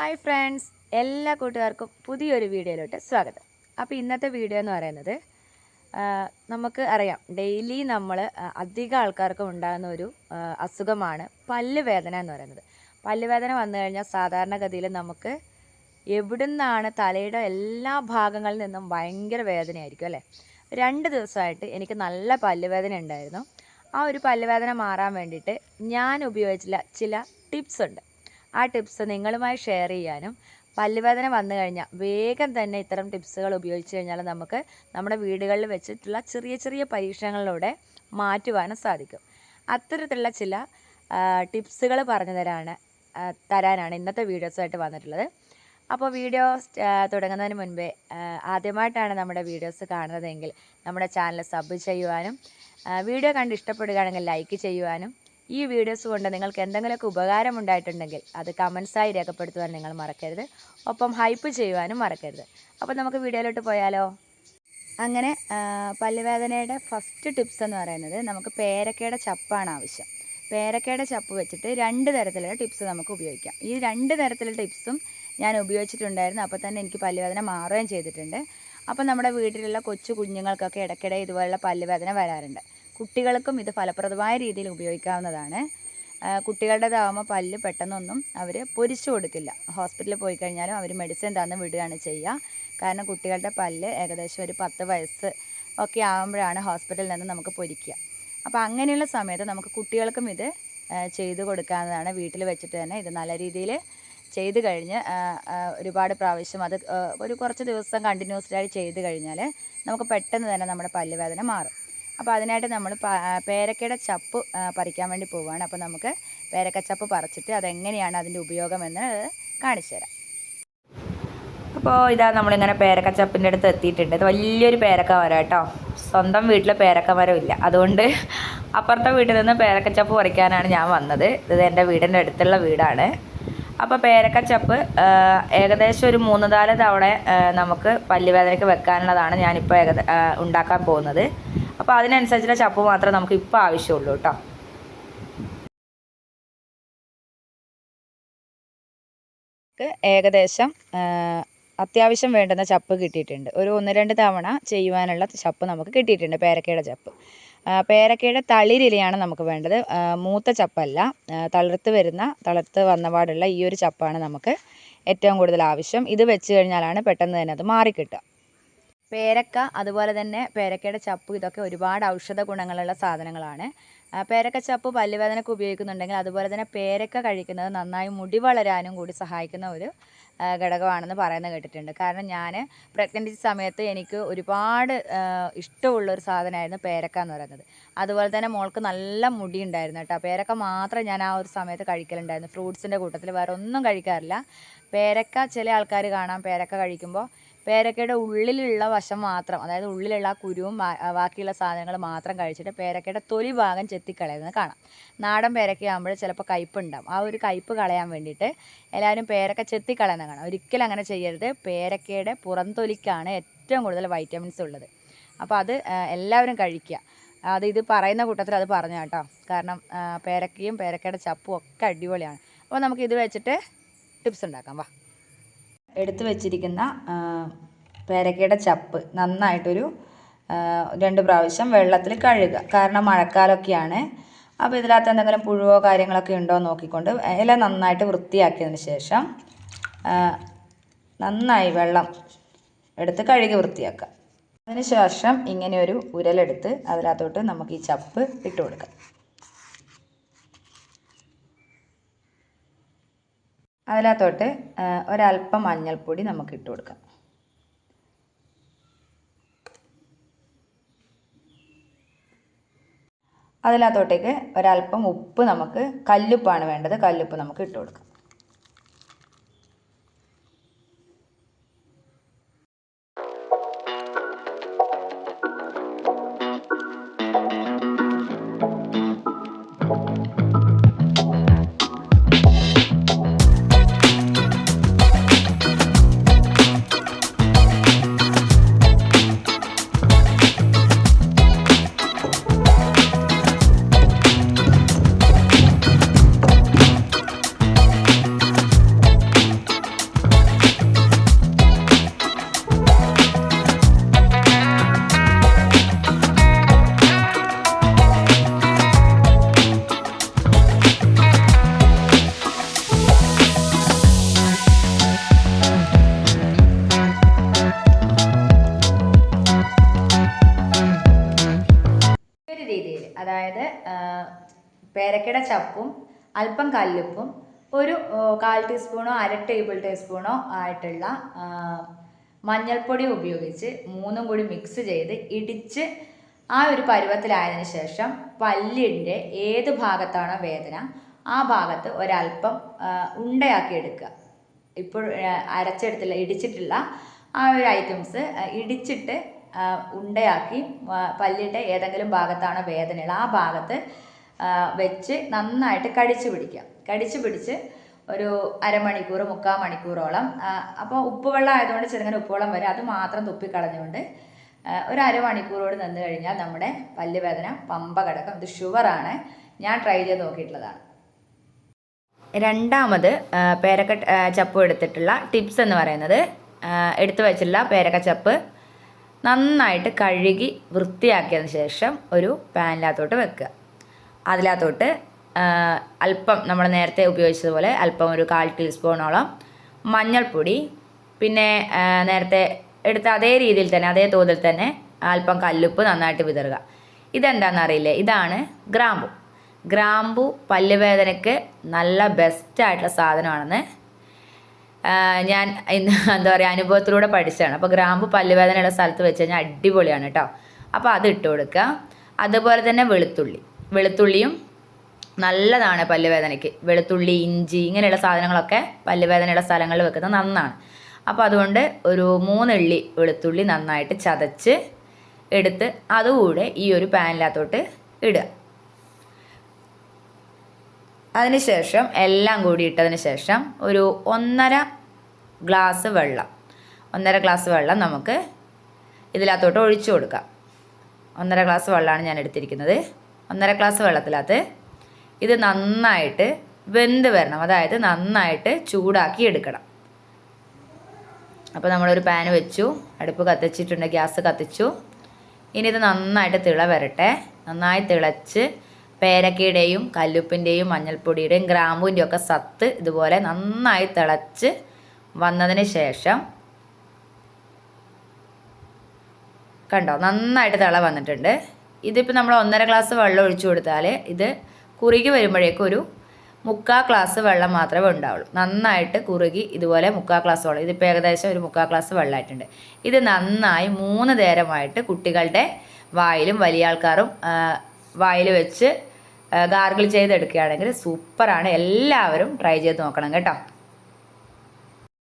Hi friends എല്ലാ കൂട്ടുകാർക്കും പുതിയൊരു വീഡിയോയിലോട്ട് സ്വാഗതം. അപ്പോൾ ഇന്നത്തെ വീഡിയോ എന്ന് പറയുന്നത് നമുക്ക് അറിയാം ഡെയിലി നമ്മൾ അധികം ആൾക്കാർക്കും ഉണ്ടാകുന്ന ഒരു അസുഖമാണ് പല്ല് വേദന എന്ന് പറയുന്നത്. പല്ല് വേദന വന്നു കഴിഞ്ഞാൽ സാധാരണഗതിയിൽ നമുക്ക് എവിടുന്നാണ് തലയുടെ എല്ലാ ഭാഗങ്ങളിൽ നിന്നും ഭയങ്കര വേദനയായിരിക്കും അല്ലേ? രണ്ട് ദിവസമായിട്ട് എനിക്ക് നല്ല പല്ലുവേദന ഉണ്ടായിരുന്നു. ആ ഒരു പല്ലുവേദന മാറാൻ വേണ്ടിയിട്ട് ഞാൻ ഉപയോഗിച്ചില്ല ചില ടിപ്സ് ഉണ്ട്. ആ ടിപ്സ് നിങ്ങളുമായി ഷെയർ ചെയ്യാനും പല്ലുവേദന വന്നു കഴിഞ്ഞാൽ വേഗം തന്നെ ഇത്തരം ടിപ്സുകൾ ഉപയോഗിച്ച് കഴിഞ്ഞാൽ നമുക്ക് നമ്മുടെ വീടുകളിൽ വെച്ചിട്ടുള്ള ചെറിയ ചെറിയ പരീക്ഷണങ്ങളിലൂടെ മാറ്റുവാനും സാധിക്കും. അത്തരത്തിലുള്ള ചില ടിപ്സുകൾ പറഞ്ഞു തരാണ് തരാനാണ് ഇന്നത്തെ വീഡിയോസായിട്ട് വന്നിട്ടുള്ളത്. അപ്പോൾ വീഡിയോ തുടങ്ങുന്നതിന് മുൻപേ ആദ്യമായിട്ടാണ് നമ്മുടെ വീഡിയോസ് കാണുന്നതെങ്കിൽ നമ്മുടെ ചാനൽ സബ് ചെയ്യുവാനും വീഡിയോ കണ്ട് ഇഷ്ടപ്പെടുകയാണെങ്കിൽ ലൈക്ക് ചെയ്യുവാനും ഈ വീഡിയോസ് കൊണ്ട് നിങ്ങൾക്ക് എന്തെങ്കിലുമൊക്കെ ഉപകാരം ഉണ്ടായിട്ടുണ്ടെങ്കിൽ അത് കമൻസായി രേഖപ്പെടുത്തുവാൻ നിങ്ങൾ മറക്കരുത്. ഒപ്പം ഹൈപ്പ് ചെയ്യുവാനും മറക്കരുത്. അപ്പോൾ നമുക്ക് വീഡിയോയിലോട്ട് പോയാലോ? അങ്ങനെ പല്ലുവേദനയുടെ ഫസ്റ്റ് ടിപ്സ് എന്ന് പറയുന്നത് നമുക്ക് പേരക്കയുടെ ചപ്പാണ് ആവശ്യം. പേരക്കയുടെ ചപ്പ് വെച്ചിട്ട് രണ്ട് തരത്തിലുള്ള ടിപ്സ് നമുക്ക് ഉപയോഗിക്കാം. ഈ രണ്ട് തരത്തിലുള്ള ടിപ്സും ഞാൻ ഉപയോഗിച്ചിട്ടുണ്ടായിരുന്നു. അപ്പോൾ തന്നെ എനിക്ക് പല്ലുവേദന മാറുകയും ചെയ്തിട്ടുണ്ട്. അപ്പോൾ നമ്മുടെ വീട്ടിലുള്ള കൊച്ചു കുഞ്ഞുങ്ങൾക്കൊക്കെ ഇടയ്ക്കിടെ ഇതുപോലുള്ള പല്ലുവേദന വരാറുണ്ട്. കുട്ടികൾക്കും ഇത് ഫലപ്രദമായ രീതിയിൽ ഉപയോഗിക്കാവുന്നതാണ്. കുട്ടികളുടെ കുട്ടികളുടേതാകുമ്പോൾ പല്ല് പെട്ടെന്നൊന്നും അവർ പൊരിച്ചു കൊടുക്കില്ല. ഹോസ്പിറ്റലിൽ പോയി കഴിഞ്ഞാലും അവർ മെഡിസിൻ തന്ന് വിടുകയാണ് ചെയ്യുക കാരണം കുട്ടികളുടെ പല്ല് ഏകദേശം ഒരു പത്ത് വയസ്സ് ഒക്കെ ആകുമ്പോഴാണ് ഹോസ്പിറ്റലിൽ നിന്ന് നമുക്ക് പൊരിക്കുക. അപ്പോൾ അങ്ങനെയുള്ള സമയത്ത് നമുക്ക് കുട്ടികൾക്കും ഇത് ചെയ്തു കൊടുക്കാവുന്നതാണ്. വീട്ടിൽ വെച്ചിട്ട് തന്നെ ഇത് നല്ല രീതിയിൽ ചെയ്ത് കഴിഞ്ഞ് ഒരുപാട് പ്രാവശ്യം അത് ഒരു കുറച്ച് ദിവസം കണ്ടിന്യൂസ്ഡ് ആയി ചെയ്ത് കഴിഞ്ഞാൽ നമുക്ക് പെട്ടെന്ന് തന്നെ നമ്മുടെ പല്ലുവേദന മാറും. അപ്പോൾ അതിനായിട്ട് നമ്മൾ പേരക്കയുടെ ചപ്പ് പറിക്കാൻ വേണ്ടി പോവുകയാണ് അപ്പോൾ നമുക്ക് പേരക്കച്ചപ്പ് പറിച്ചിട്ട് അതെങ്ങനെയാണ് അതിന്റെ ഉപയോഗമെന്ന് കാണിച്ചു തരാം. അപ്പോൾ ഇതാ നമ്മളിങ്ങനെ പേരക്കച്ചപ്പിന്റെ അടുത്ത് എത്തിയിട്ടുണ്ട്. ഇത് വലിയൊരു പേരക്ക മരം കേട്ടോ. സ്വന്തം വീട്ടിൽ പേരക്ക മരം ഇല്ല. അതുകൊണ്ട് അപ്പുറത്തെ വീട്ടിൽ നിന്ന് പേരക്കച്ചപ്പ് പറിക്കാനാണ് ഞാൻ വന്നത്. ഇത് എന്റെ വീടിന്റെ അടുത്തുള്ള വീടാണ്. അപ്പോൾ പേരക്കച്ചപ്പ് ചപ്പ് ഏകദേശം ഒരു മൂന്ന് നാല് തവണ നമുക്ക് പല്ലുവേദനയ്ക്ക് വെക്കാനുള്ളതാണ് ഞാനിപ്പോൾ ഏകദ ആ, ഉണ്ടാക്കാൻ പോകുന്നത്. അപ്പോൾ അതിനനുസരിച്ചുള്ള ചപ്പ് മാത്രമേ നമുക്ക് ഇപ്പോൾ ആവശ്യമുള്ളൂ കേട്ടോ. ഏകദേശം അത്യാവശ്യം വേണ്ടുന്ന ചപ്പ് കിട്ടിയിട്ടുണ്ട്. ഒരു ഒന്ന് രണ്ട് തവണ ചെയ്യുവാനുള്ള ചപ്പ് നമുക്ക് കിട്ടിയിട്ടുണ്ട് പേരക്കയുടെ ചപ്പ്. പേരക്കയുടെ തളിരിലയാണ് നമുക്ക് വേണ്ടത്. മൂത്ത ചപ്പല്ല. തളിർത്ത് വരുന്ന തളിർത്ത് വന്നപാടുള്ള ഈ ഒരു ചപ്പാണ് നമുക്ക് ഏറ്റവും കൂടുതൽ ആവശ്യം. ഇത് വെച്ച് കഴിഞ്ഞാലാണ് പെട്ടെന്ന് തന്നെ അത് മാറിക്കിട്ടുക. പേരക്ക അതുപോലെ തന്നെ പേരക്കയുടെ ചപ്പ് ഇതൊക്കെ ഒരുപാട് ഔഷധ ഗുണങ്ങളുള്ള സാധനങ്ങളാണ്. പേരക്ക ചപ്പ് പല്ലുവേദനയ്ക്ക് ഉപയോഗിക്കുന്നുണ്ടെങ്കിൽ അതുപോലെ തന്നെ പേരക്ക കഴിക്കുന്നത് നന്നായി മുടി വളരാനും കൂടി സഹായിക്കുന്ന ഒരു ഘടകമാണെന്ന് പറയുന്നത് കേട്ടിട്ടുണ്ട്. കാരണം ഞാൻ പ്രഗ്നൻസി സമയത്ത് എനിക്ക് ഒരുപാട് ഇഷ്ടമുള്ള ഒരു സാധനമായിരുന്നു പേരക്ക എന്ന് പറയുന്നത്. അതുപോലെ തന്നെ മോൾക്ക് നല്ല മുടി ഉണ്ടായിരുന്നു കേട്ടോ. പേരക്ക മാത്രം ഞാൻ ആ ഒരു സമയത്ത് കഴിക്കലുണ്ടായിരുന്നു. ഫ്രൂട്ട്സിന്റെ കൂട്ടത്തിൽ വേറെ ഒന്നും കഴിക്കാറില്ല. പേരക്ക ചില ആൾക്കാർ കാണാം പേരക്ക കഴിക്കുമ്പോൾ പേരക്കയുടെ ഉള്ളിലുള്ള വശം മാത്രം അതായത് ഉള്ളിലുള്ള ആ കുരുവും ബാക്കിയുള്ള സാധനങ്ങൾ മാത്രം കഴിച്ചിട്ട് പേരക്കയുടെ തൊലി ഭാഗം ചെത്തിക്കളയുന്നത് കാണാം. നാടൻ പേരക്കയാകുമ്പോൾ ചിലപ്പോൾ കയ്പുണ്ടാവും. ആ ഒരു കയ്പ് കളയാൻ വേണ്ടിയിട്ട് എല്ലാവരും പേരക്ക ചെത്തിക്കളയുന്നത് കാണാം. ഒരിക്കലും അങ്ങനെ ചെയ്യരുത്. പേരക്കയുടെ പുറംതൊലിക്കാണ് ഏറ്റവും കൂടുതൽ വൈറ്റമിൻസ് ഉള്ളത്. അപ്പോൾ അത് എല്ലാവരും കഴിക്കുക. അത് ഇത് പറയുന്ന കൂട്ടത്തിൽ അത് പറഞ്ഞു കേട്ടോ. കാരണം പേരക്കയും പേരക്കയുടെ ചപ്പും ഒക്കെ അടിപൊളിയാണ്. അപ്പോൾ നമുക്ക് ഇത് വെച്ചിട്ട് ടിപ്സ് ഉണ്ടാക്കാം. വാ. എടുത്തു വെച്ചിരിക്കുന്ന പേരക്കയുടെ ചപ്പ് നന്നായിട്ടൊരു രണ്ട് പ്രാവശ്യം വെള്ളത്തിൽ കഴുകുക. കാരണം മഴക്കാലമൊക്കെയാണ് അപ്പോൾ ഇതിനകത്ത് എന്തെങ്കിലും പുഴുവോ കാര്യങ്ങളൊക്കെ ഉണ്ടോ എന്ന് നോക്കിക്കൊണ്ട് ഇല നന്നായിട്ട് വൃത്തിയാക്കിയതിന് ശേഷം നന്നായി വെള്ളം എടുത്ത് കഴുകി വൃത്തിയാക്കുക. അതിന് ശേഷം ഇങ്ങനെ ഒരു ഉരലെടുത്ത് അതിനകത്തോട്ട് നമുക്ക് ഈ ചപ്പ് ഇട്ട് കൊടുക്കാം. അതിനകത്തോട്ട് ഒരല്പം മഞ്ഞൾപ്പൊടി നമുക്ക് ഇട്ട് കൊടുക്കാം. അതിനകത്തോട്ടേക്ക് ഒരല്പം ഉപ്പ് നമുക്ക് കല്ലുപ്പാണ് വേണ്ടത് കല്ലുപ്പ് നമുക്ക് ഇട്ട് കൊടുക്കാം. പേരക്കയുടെ ചപ്പും അല്പം കല്ലുപ്പും ഒരു കാൽ ടീസ്പൂണോ അര ടേബിൾ ടീസ്പൂണോ ആയിട്ടുള്ള മഞ്ഞൾപ്പൊടി ഉപയോഗിച്ച് മൂന്നും കൂടി മിക്സ് ചെയ്ത് ഇടിച്ച് ആ ഒരു പരുവത്തിലായതിനു ശേഷം പല്ലിന്റെ ഏത് ഭാഗത്താണോ വേദന ആ ഭാഗത്ത് ഒരല്പം ഉണ്ടയാക്കി എടുക്കുക. ഇപ്പോൾ അരച്ചെടുത്തില്ല ഇടിച്ചിട്ടുള്ള ആ ഒരു ഐറ്റംസ് ഇടിച്ചിട്ട് ഉണ്ടയാക്കി പല്ലിന്റെ ഏതെങ്കിലും ഭാഗത്താണോ വേദനയുള്ള ആ ഭാഗത്ത് വെച്ച് നന്നായിട്ട് കടിച്ചു പിടിക്കുക കടിച്ചു പിടിച്ച് ഒരു അരമണിക്കൂർ മുക്കാൽ മണിക്കൂറോളം. അപ്പോൾ ഉപ്പുവെള്ളം ആയതുകൊണ്ട് ചെറുങ്ങനെ ഉപ്പുവെള്ളം വരും അത് മാത്രം തുപ്പിക്കളഞ്ഞുകൊണ്ട് ഒരു അരമണിക്കൂറോട് നിന്ന് കഴിഞ്ഞാൽ നമ്മുടെ പല്ല് വേദന പമ്പ കിടക്കും ഇത് ഷുഗറാണ് ഞാൻ ട്രൈ ചെയ്ത് നോക്കിയിട്ടുള്ളതാണ്. രണ്ടാമത് പേരക്ക ചപ്പ് എടുത്തിട്ടുള്ള ടിപ്സ് എന്ന് പറയുന്നത് എടുത്തു വെച്ചിട്ടുള്ള പേരക്ക ചപ്പ് നന്നായിട്ട് കഴുകി വൃത്തിയാക്കിയതിന് ശേഷം ഒരു പാനിനകത്തോട്ട് വെക്കുക. അതിനകത്തോട്ട് അല്പം നമ്മൾ നേരത്തെ ഉപയോഗിച്ചതുപോലെ അല്പം ഒരു കാൽ ടീസ്പൂണോളം മഞ്ഞൾപ്പൊടി പിന്നെ നേരത്തെ എടുത്ത അതേ രീതിയിൽ തന്നെ അതേ തോതിൽ തന്നെ അല്പം കല്ലുപ്പ് നന്നായിട്ട് വിതറുക. ഇതെന്താണെന്ന് അറിയില്ലേ? ഇതാണ് ഗ്രാമ്പു. ഗ്രാമ്പു പല്ലുവേദനയ്ക്ക് നല്ല ബെസ്റ്റായിട്ടുള്ള സാധനമാണെന്ന് ഞാൻ ഇന്ന് എന്താ പറയുക അനുഭവത്തിലൂടെ പഠിച്ചതാണ്. അപ്പോൾ ഗ്രാമ്പു പല്ലുവേദനയുള്ള സ്ഥലത്ത് വെച്ച് കഴിഞ്ഞാൽ അടിപൊളിയാണ് കേട്ടോ. അപ്പോൾ അത് ഇട്ട് കൊടുക്കുക. അതുപോലെ തന്നെ വെളുത്തുള്ളി. വെളുത്തുള്ളിയും നല്ലതാണ് പല്ലുവേദനയ്ക്ക്. വെളുത്തുള്ളി ഇഞ്ചി ഇങ്ങനെയുള്ള സാധനങ്ങളൊക്കെ പല്ലുവേദനയുള്ള സ്ഥലങ്ങളിൽ വെക്കുന്നത് നന്നാണ്. അപ്പോൾ അതുകൊണ്ട് ഒരു മൂന്നുള്ളി വെളുത്തുള്ളി നന്നായിട്ട് ചതച്ച് എടുത്ത് അതുകൂടെ ഈ ഒരു പാനിനകത്തോട്ട് ഇടുക. അതിനുശേഷം എല്ലാം കൂടി ഇട്ടതിന് ശേഷം ഒരു ഒന്നര ഗ്ലാസ് വെള്ളം. ഒന്നര ഗ്ലാസ് വെള്ളം നമുക്ക് ഇതിനകത്തോട്ട് ഒഴിച്ചു കൊടുക്കാം. ഒന്നര ഗ്ലാസ് വെള്ളമാണ് ഞാൻ എടുത്തിരിക്കുന്നത്. ഒന്നര ഗ്ലാസ് വെള്ളത്തിലകത്ത് ഇത് നന്നായിട്ട് വെന്ത് വരണം. അതായത് നന്നായിട്ട് ചൂടാക്കി എടുക്കണം. അപ്പോൾ നമ്മളൊരു പാൻ വെച്ചു. അടുപ്പ് കത്തിച്ചിട്ടുണ്ട് ഗ്യാസ് കത്തിച്ചു. ഇനി ഇത് നന്നായിട്ട് തിള വരട്ടെ. നന്നായി തിളച്ച് പേരക്കയുടെയും കല്ലുപ്പിന്റെയും മഞ്ഞൾപ്പൊടിയുടെയും ഗ്രാമ്പുവിന്റെയും ഒക്കെ സത്ത് ഇതുപോലെ നന്നായി തിളച്ച് വന്നതിന് ശേഷം കണ്ടോ? നന്നായിട്ട് തിള വന്നിട്ടുണ്ട്. ഇതിപ്പോൾ നമ്മൾ ഒന്നര ഗ്ലാസ് വെള്ളം ഒഴിച്ചു കൊടുത്താൽ ഇത് കുറുകി വരുമ്പോഴേക്കും ഒരു മുക്കാൽ ഗ്ലാസ് വെള്ളം മാത്രമേ ഉണ്ടാവുള്ളൂ. നന്നായിട്ട് കുറുകി ഇതുപോലെ മുക്കാൽ ഗ്ലാസ് വെള്ളം. ഇതിപ്പോൾ ഏകദേശം ഒരു മുക്കാൽ ഗ്ലാസ് വെള്ളമായിട്ടുണ്ട്. ഇത് നന്നായി മൂന്ന് നേരമായിട്ട് കുട്ടികളുടെ വായിലും വലിയ ആൾക്കാരും വായിൽ വെച്ച് ഗാർഗിൾ ചെയ്തെടുക്കുകയാണെങ്കിൽ സൂപ്പറാണ്. എല്ലാവരും ട്രൈ ചെയ്ത് നോക്കണം കേട്ടോ.